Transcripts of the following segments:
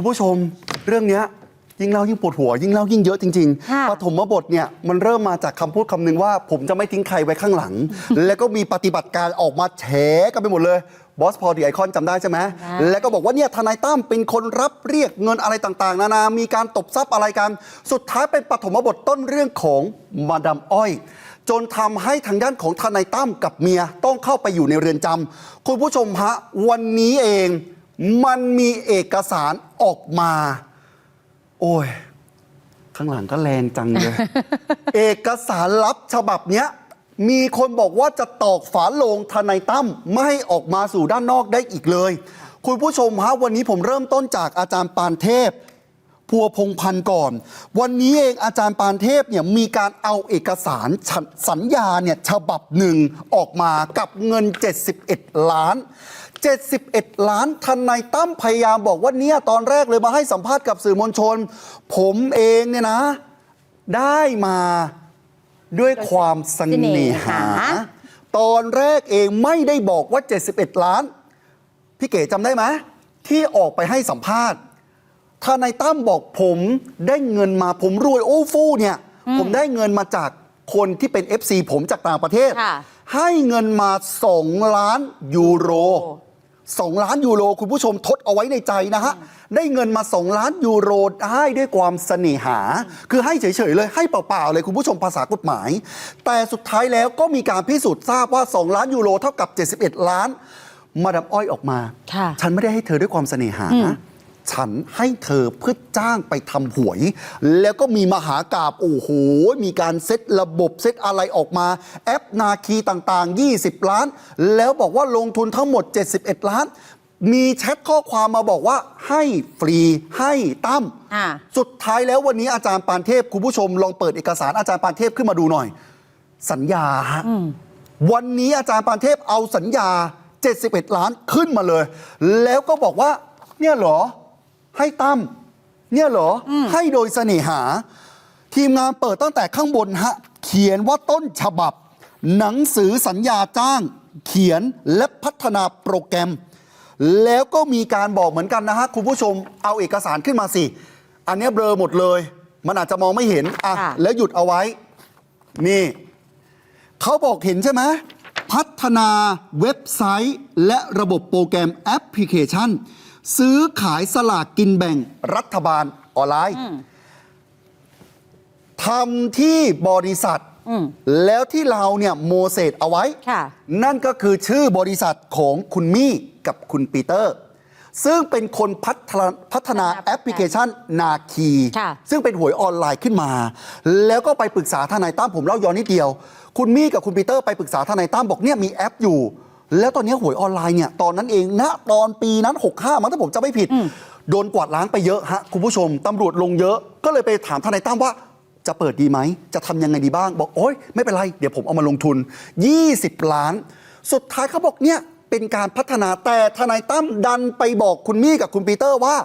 คุณผู้ชมเรื่องเนี้ยยิ่งเล่ายิ่งปวดหัว ยิ่งเล่ายิ่งเยอะจริงค่ะๆปฐมบทเนี่ยมันเริ่มมาจากคำพูดคำหนึงว่า ผมจะไม่ทิ้งใครไว้ข้างหลัง แล้วก็มีปฏิบัติการออกมาแฉกันไปหมดเลยบอสพอดีไอคอนจำได้ใช่ไหมแล้วก็บอกว่าเนี่ยทนายตั้มเป็นคนรับเรียกเงินอะไรต่างๆ นานามีการตบทรัพย์อะไรกัน สุดท้ายเป็นปฐมบทต้นเรื่องของมาดามอ้อย จนทำให้ทางด้านของทนายตั้มกับเมียต้องเข้าไปอยู่ในเรือนจำคุณผู้ชมฮะวันนี้เอง มันมีเอกสารออกมา โอ้ย ข้างหลังก็แรงจังเลย เอกสารลับฉบับเนี้ย มีคนบอกว่าจะตอกฝาโลงทนายตั้มไม่ให้ออกมาสู่ด้านนอกได้อีกเลย คุณผู้ชมฮะวันนี้ผมเริ่มต้นจากอาจารย์ปานเทพพัวพงพันธ์ก่อน วันนี้เองอาจารย์ปานเทพเนี่ยมีการเอาเอกสารฉสัญญาเนี่ยฉบับหนึ่งออกมากับเงิน 71 ล้าน 71 ล้านทนายตั้มพยายามบอกว่าเนี่ยตอนแรกเลยมาให้สัมภาษณ์กับสื่อมวลชน ผมเองเนี่ยนะ ได้มาด้วยความเสน่หา ตอนแรกเองไม่ได้บอกว่า 71 ล้าน พี่เก๋จำได้ไหมที่ออกไปให้สัมภาษณ์ทนายตั้มบอกผมได้เงินมาผมรวยโอ้ฟู่เนี่ย ผมได้เงินมาจากคนที่เป็น FC ผมจากต่างประเทศค่ะให้เงินมา 2 ล้านยูโร 2 ล้านยูโรคุณผู้ชมทดเอาไว้ในใจนะฮะ ได้เงินมา 2 ล้านยูโรได้ด้วยความเสน่หา คือให้เฉยๆเลยให้เปล่าๆเลยคุณผู้ชมภาษากฎหมาย แต่สุดท้ายแล้วก็มีการพิสูจน์ทราบว่า 2 ล้านยูโรเท่ากับ 71 ล้าน มาดามอ้อยออกมาค่ะฉันไม่ได้ให้เธอด้วยความเสน่หานะ ฉันให้เธอเพื่อจ้างไปทำหวย แล้วก็มีมหากราบโอ้โห มีการเซตระบบเซตอะไรออกมา แอปนาคีต่างๆ 20 ล้าน แล้วบอกว่าลงทุนทั้งหมด 71 ล้าน มีแชทข้อความมาบอกว่าให้ฟรีให้ตั้มอ่าสุดท้ายแล้ววันนี้อาจารย์ปานเทพคุณผู้ชมลองเปิดเอกสารอาจารย์ปานเทพขึ้นมาดูหน่อย สัญญาฮะวันนี้อาจารย์ปานเทพเอาสัญญา 71 ล้านขึ้นมาเลย แล้วก็บอกว่า เนี่ยเหรอ ให้ตั้มเนี่ยเหรออให้โดยเสน่หา ทีมงานเปิดตั้งแต่ข้างบนฮะ เขียนว่าต้นฉบับ หนังสือสัญญาจ้าง เขียนและพัฒนาโปรแกรม แล้วก็มีการบอกเหมือนกันนะฮะ คุณผู้ชมเอาเอกสารขึ้นมาสิ อันเนี้ยเบลอหมดเลย มันอาจจะมองไม่เห็นอะค่ะ แล้วหยุดเอาไว้ นี่ เขาบอกเห็นใช่ไหมพัฒนาเว็บไซต์ และระบบโปรแกรมแอปพลิเคชัน ซื้อขายสลากกินแบ่งรัฐบาลออนไลน์ทำที่บริษัท แล้วที่เราเนี่ยโมเสสเอาไว้ค่ะนั่นก็คือชื่อบริษัทของคุณมี่กับคุณปีเตอร์ ซึ่งเป็นคนพัฒนาพัฒนาแอปพลิเคชันนาคีค่ะซึ่งเป็นหวยออนไลน์ขึ้นมา แล้วก็ไปปรึกษาทนายตั้มผมเล่าย้อนนิดเดียว คุณมี่กับคุณปีเตอร์ไปปรึกษาทนายตั้มบอกเนี่ยมีแอปอยู่ แล้วตอนนี้หวยออนไลน์เนี่ยตอนนั้นเองณตอนปีนั้น 65 มั้งถ้าผมจะไม่ผิด โดนกวาดล้างไปเยอะฮะคุณผู้ชมตำรวจลงเยอะ ก็เลยไปถามทนายตั้มว่าจะเปิดดีไหม จะทำยังไงดีบ้าง บอกโอ๊ยไม่เป็นไร เดี๋ยวผมเอามาลงทุน 20 ล้าน สุดท้ายเขาบอกเนี่ยเป็นการพัฒนาแต่ทนายตั้มดันไปบอกคุณมี่กับคุณปีเตอร์ว่า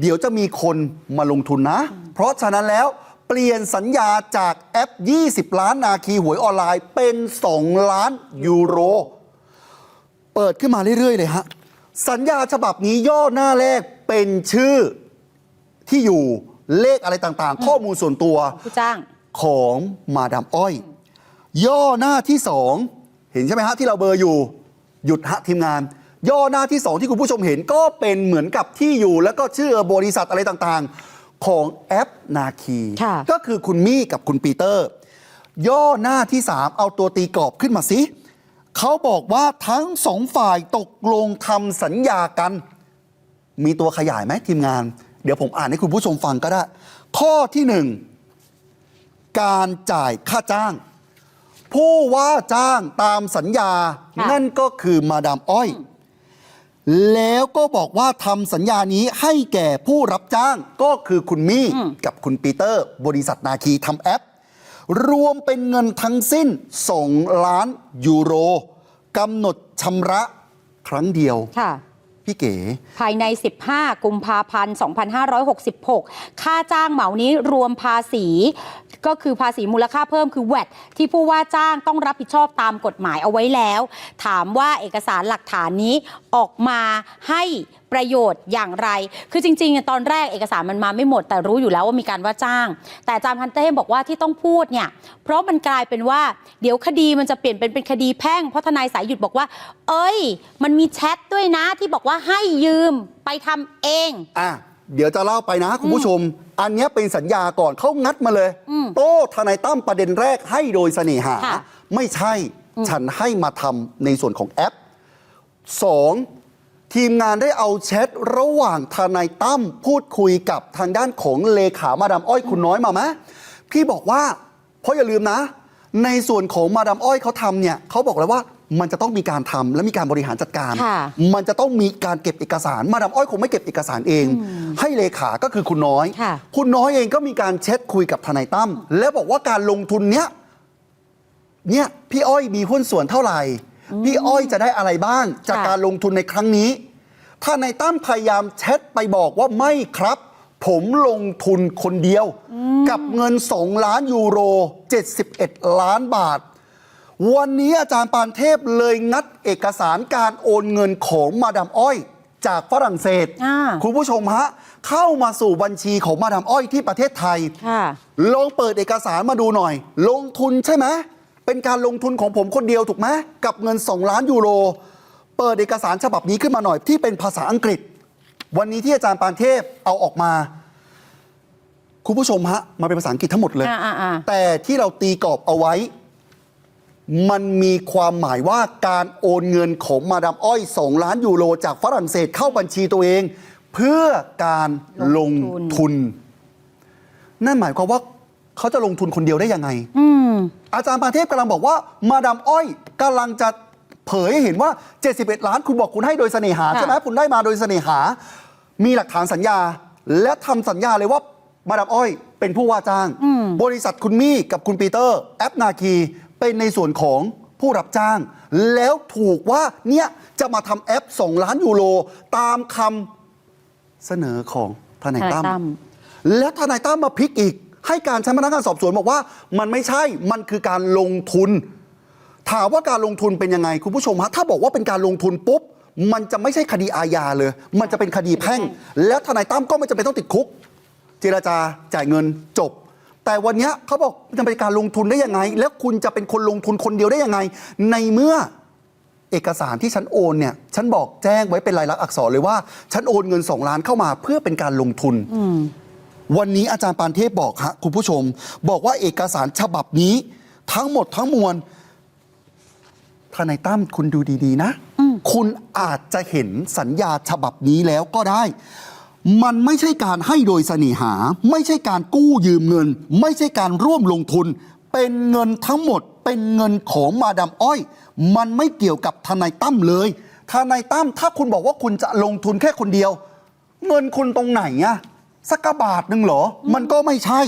เดี๋ยวจะมีคนมาลงทุนนะ เพราะฉะนั้นแล้วเปลี่ยนสัญญาจากแอป 20 ล้านนาคีหวยออนไลน์เป็น 2 ล้านยูโร เปิดขึ้นมาเรื่อย ๆ เลยฮะ สัญญาฉบับนี้ย่อหน้าแรกเป็นชื่อที่อยู่เลขอะไรต่างๆ ข้อมูลส่วนตัวผู้จ้าง ของมาดามอ้อย ย่อหน้าที่สองเห็นใช่ไหมฮะที่เราเบลอร์อยู่ หยุดฮะทีมงาน ย่อหน้าที่สองที่คุณผู้ชมเห็นก็เป็นเหมือนกับที่อยู่ แล้วก็ชื่อบริษัทอะไรต่างๆ ของแอปนาคี ค่ะ ก็คือคุณมี่กับคุณปีเตอร์ ย่อหน้าที่3เอาตัวตีกรอบขึ้นมาสิ เขาบอกว่าทั้งสองฝ่ายตกลงทำสัญญากัน มีตัวขยายไหมทีมงาน เดี๋ยวผมอ่านให้คุณผู้ชมฟังก็ได้ ข้อที่หนึ่งการจ่ายค่าจ้าง ผู้ว่าจ้างตามสัญญา ค่ะ นั่นก็คือมาดามอ้อย แล้วก็บอกว่าทำสัญญานี้ให้แก่ผู้รับจ้างก็คือคุณมี่กับคุณปีเตอร์ บริษัทนาคีทำแอป รวมเป็นเงินทั้งสิ้น 2 ล้านยูโรกำหนดชำระครั้งเดียวค่ะพี่เก๋ภายใน 15 กุมภาพันธ์ 2566 ค่าจ้างเหมานี้รวมภาษี ก็คือภาษีมูลค่าเพิ่มคือ VAT ที่ผู้ว่าจ้างต้องรับผิดชอบตามกฎหมายเอาไว้แล้ว ถามว่าเอกสารหลักฐานนี้ออกมาให้ ปประโยชน์อย่างไร คือจริงๆอะตอนแรกเอกสารมันมาไม่หมด แต่รู้อยู่แล้วว่ามีการว่าจ้าง แต่อาจารย์พันเต้บอกว่าที่ต้องพูดเนี่ยเพราะมันกลายเป็นว่าเดี๋ยวคดีมันจะเปลี่ยนเป็นเป็นคดีแพ่งเพราะทนายสายหยุดบอกว่า เอ้ย มันมีแชทด้วยนะที่บอกว่าให้ยืมไปทำเองอะเดี๋ยวจะเล่าไปนะคุณผู้ชม อันเนี้ยเป็นสัญญาก่อนเขางัดมาเลยอืมโต้ทนายตั้มประเด็นแรกให้โดยเสน่หาค่ะไม่ใช่ฉันให้มาทำในส่วนของแอป 2. ทีมงานได้เอาแชทระหว่างทนายตั้มพูดคุยกับทางด้านของเลขามาดามอ้อยคุณน้อยมาไหมพี่บอกว่า เพราะอย่าลืมนะ ในส่วนของมาดามอ้อยเขาทำเนี่ยเขาบอกแล้วว่ามันจะต้องมีการทำและมีการบริหารจัดการค่ะมันจะต้องมีการเก็บเอกสาร มาดามอ้อยคงไม่เก็บเอกสารเอง ให้เลขาก็คือคุณน้อยค่ะคุณน้อยเองก็มีการแชทคุยกับทนายตั้มแล้วบอกว่าการลงทุนเนี้ยเนี่ยพี่อ้อยมีหุ้นส่วนเท่าไหร่ พี่อ้อยจะได้อะไรบ้าง จากค่ะการลงทุนในครั้งนี้ถ้าในายตั้มพยายามแชทไปบอกว่าไม่ครับ ผมลงทุนคนเดียว กับเงิน 2 ล้านยูโร 71 ล้านบาท วันนี้อาจารย์ปานเทพเลยงัดเอกสารการโอนเงินของมาดามอ้อย จากฝรั่งเศสอ่าคุณผู้ชมฮะ เข้ามาสู่บัญชีของมาดามอ้อยที่ประเทศไทยค่ะลองเปิดเอกสารมาดูหน่อย ลงทุนใช่ไหม เป็นการลงทุนของผมคนเดียวถูกไหมกับเงิน 2 ล้านยูโร เปิดเอกสารฉบับนี้ขึ้นมาหน่อยที่เป็นภาษาอังกฤษ วันนี้ที่อาจารย์ปานเทพเอาออกมา คุณผู้ชมฮะมาเป็นภาษาอังกฤษทั้งหมดเลย อ่าอ่าแต่ที่เราตีกรอบเอาไว้ มันมีความหมายว่าการโอนเงินของมาดามอ้อย 2 ล้านยูโร จากฝรั่งเศสเข้าบัญชีตัวเอง เพื่อการลงทุน นั่นหมายความว่าเขาจะลงทุนคนเดียวได้ยังไง อืม อาจารย์ปานเทพกำลังบอกว่ามาดามอ้อยกำลังจะเผยให้เห็นว่า 71 ล้านคุณบอกคุณให้โดยเสน่หาค่ะใช่ไหมคุณได้มาโดยเสน่หา มีหลักฐานสัญญา และทำสัญญาเลยว่ามาดามอ้อย เป็นผู้ว่าจ้างบริษัทคุณมี่กับคุณปีเตอร์ แอปนาคีเป็นในส่วนของผู้รับจ้าง แล้วถูกว่าเนี่ยจะมาทำแอป 2 ล้านยูโรตามคำเสนอของทนายตั้ม ทนายตั้ม แล้วทนายตั้มมาพลิกอีก ให้การชั้นพนักงานสอบสวนบอกว่า มันไม่ใช่มันคือการลงทุน ถามว่าการลงทุนเป็นยังไงคุณผู้ชมฮะถ้าบอกว่าเป็นการลงทุนปุ๊บมันจะไม่ใช่คดีอาญาเลย มันจะเป็นคดีแพ่ง แล้วทนายตั้มก็ไม่จำเป็นต้องติดคุก เจราจาจ่ายเงินจบ แต่วันนี้เขาบอกมันจะเป็นการลงทุนได้ยังไง แล้วคุณจะเป็นคนลงทุนคนเดียวได้ยังไง ในเมื่อเอกสารที่ฉันโอนเนี่ยฉันบอกแจ้งไว้เป็นลายลักษณ์อักษรเลยว่า ฉันโอนเงิน2ล้านเข้ามาเพื่อเป็นการลงทุน วันนี้อาจารย์ปานเทพบอกฮะคุณผู้ชม บอกว่าเอกสารฉบับนี้ ทั้งหมดทั้งมวลทนายตั้มคุณดูดีๆนะ คุณอาจจะเห็นสัญญาฉบับนี้แล้วก็ได้ มันไม่ใช่การให้โดยเสน่หา ไม่ใช่การกู้ยืมเงิน ไม่ใช่การร่วมลงทุน เป็นเงินทั้งหมด เป็นเงินของมาดามอ้อย มันไม่เกี่ยวกับทนายตั้มเลยทนายตั้มถ้าคุณบอกว่าคุณจะลงทุนแค่คนเดียว เงินคุณตรงไหนอะ สักกะบาทหนึ่งเหรอ มันก็ไม่ใช่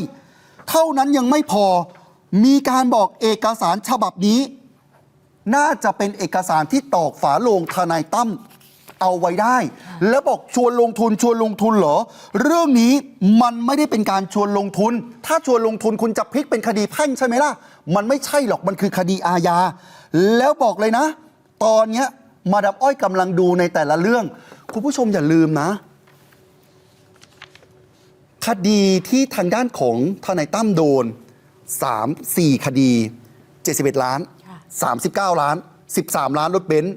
เท่านั้นยังไม่พอ มีการบอกเอกสารฉบับนี้ น่าจะเป็นเอกสารที่ตอกฝาโลงทนายตั้มเอาไว้ได้ แล้วบอกชวนลงทุนชวนลงทุนเหรอ เรื่องนี้มันไม่ได้เป็นการชวนลงทุน ถ้าชวนลงทุนคุณจะพลิกเป็นคดีแพ่งใช่ไหมล่ะ มันไม่ใช่หรอกมันคือคดีอาญา แล้วบอกเลยนะ ตอนเนี้ยมาดามอ้อยกำลังดูในแต่ละเรื่อง คุณผู้ชมอย่าลืมนะ คดีที่ทางด้านของทนายตั้มโดน 3 4 คดี 71 ล้านค่ะ39 ล้าน 13 ล้านรถเบนซ์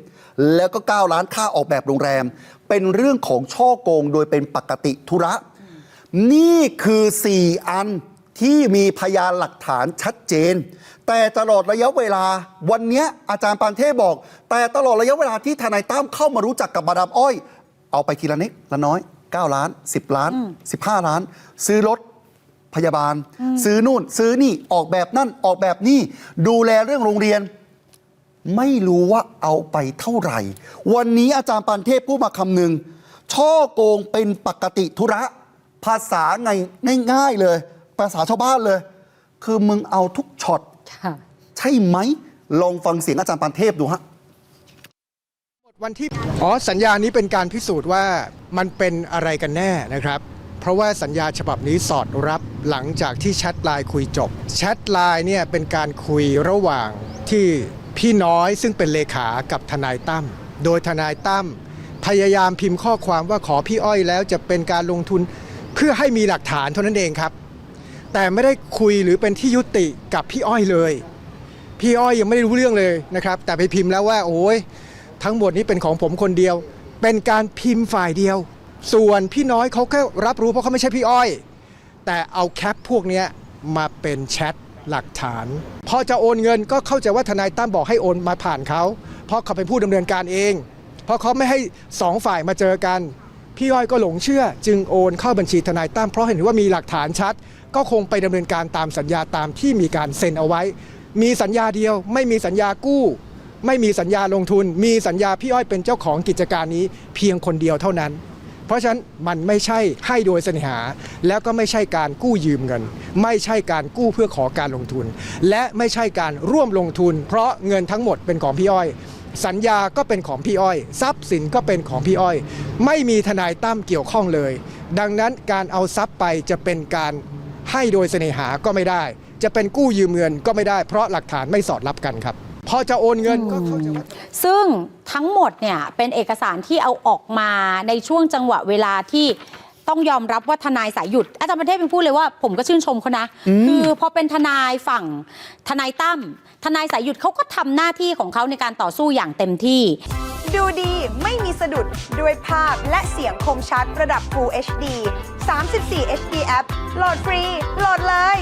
แล้วก็ 9 ล้านค่าออกแบบโรงแรม เป็นเรื่องของช่อโกงโดยเป็นปกติธุระ นี่คือ 4 อันที่มีพยานหลักฐานชัดเจน แต่ตลอดระยะเวลาวันเนี้ยอาจารย์ปานเทพบอก แต่ตลอดระยะเวลาที่ทนายตั้มเข้ามารู้จักกับมาดามอ้อย เอาไปทีละนิดละน้อย 9 ล้าน 10 ล้าน 15 ล้าน ซื้อรถพยาบาล ซื้อนู่น ซื้อนี่ออกแบบนั่นออกแบบนี่ ดูแลเรื่องโรงเรียน ไม่รู้ว่าเอาไปเท่าไหร่ วันนี้อาจารย์ปันเทพพูดมาคำหนึ่งช่อโกงเป็นปกติธุระ ภาษาไงง่ายๆเลย ภาษาชาวบ้านเลย คือมึงเอาทุกช็อตค่ะใช่ไหมลองฟังเสียงอาจารย์ปันเทพดูฮะ วันที่อ๋อสัญญานี้เป็นการพิสูจน์ว่ามันเป็นอะไรกันแน่นะครับ เพราะว่าสัญญาฉบับนี้สอดรับหลังจากที่แชทไลน์คุยจบแชทไลน์เนี่ยเป็นการคุยระหว่างที่พี่น้อยซึ่งเป็นเลขากับทนายตั้มโดยทนายตั้มพยายามพิมพ์ข้อความว่าขอพี่อ้อยแล้วจะเป็นการลงทุนเพื่อให้มีหลักฐานเท่านั้นเองครับ แต่ไม่ได้คุยหรือเป็นที่ยุติกับพี่อ้อยเลย พี่อ้อยยังไม่ได้รู้เรื่องเลยนะครับ แต่ไปพิมพ์แล้วว่าโอ้ย ทั้งหมดนี้เป็นของผมคนเดียว เป็นการพิมพ์ฝ่ายเดียว ส่วนพี่น้อยเขาแค่รับรู้เพราะเขาไม่ใช่พี่อ้อย แต่เอาแคปพวกนี้มาเป็นแชทหลักฐานพอจะโอนเงินก็เข้าใจว่าทนายตั้มบอกให้โอนมาผ่านเขาเพราะเขาเป็นผู้ดำเนินการเอง เพราะเขาไม่ให้สองฝ่ายมาเจอกัน พี่อ้อยก็หลงเชื่อ จึงโอนเข้าบัญชีทนายตั้มเพราะเห็นว่ามีหลักฐานชัด ก็คงไปดำเนินการตามสัญญาตามที่มีการเซ็นเอาไว้ มีสัญญาเดียวไม่มีสัญญากู้ ไม่มีสัญญาลงทุน มีสัญญาพี่อ้อยเป็นเจ้าของกิจการนี้เพียงคนเดียวเท่านั้น เพราะฉะนั้นมันไม่ใช่ให้โดยเสน่หา แล้วก็ไม่ใช่การกู้ยืมเงิน ไม่ใช่การกู้เพื่อขอการลงทุน และไม่ใช่การร่วมลงทุน เพราะเงินทั้งหมดเป็นของพี่อ้อย สัญญาก็เป็นของพี่อ้อย ทรัพย์สินก็เป็นของพี่อ้อย ไม่มีทนายตั้มเกี่ยวข้องเลย ดังนั้นการเอาทรัพย์ไปจะเป็นการให้โดยเสน่หาก็ไม่ได้ จะเป็นกู้ยืมเงินก็ไม่ได้ เพราะหลักฐานไม่สอดรับกันครับ พอจะโอนเงินก็เข้าใจว่า ซึ่งทั้งหมดเนี่ยเป็นเอกสารที่เอาออกมาในช่วงจังหวะเวลาที่ต้องยอมรับว่าทนายสายหยุด อาจารย์ประเทศเป็นพูดเลยว่าผมก็ชื่นชมเขานะ คือพอเป็นทนายฝั่งทนายตั้มทนายสายหยุดเขาก็ทำหน้าที่ของเขาในการต่อสู้อย่างเต็มที่ ดูดีไม่มีสะดุดด้วยภาพและเสียงคมชัดระดับ Full HD 34 HD App โหลดฟรี โหลดเลย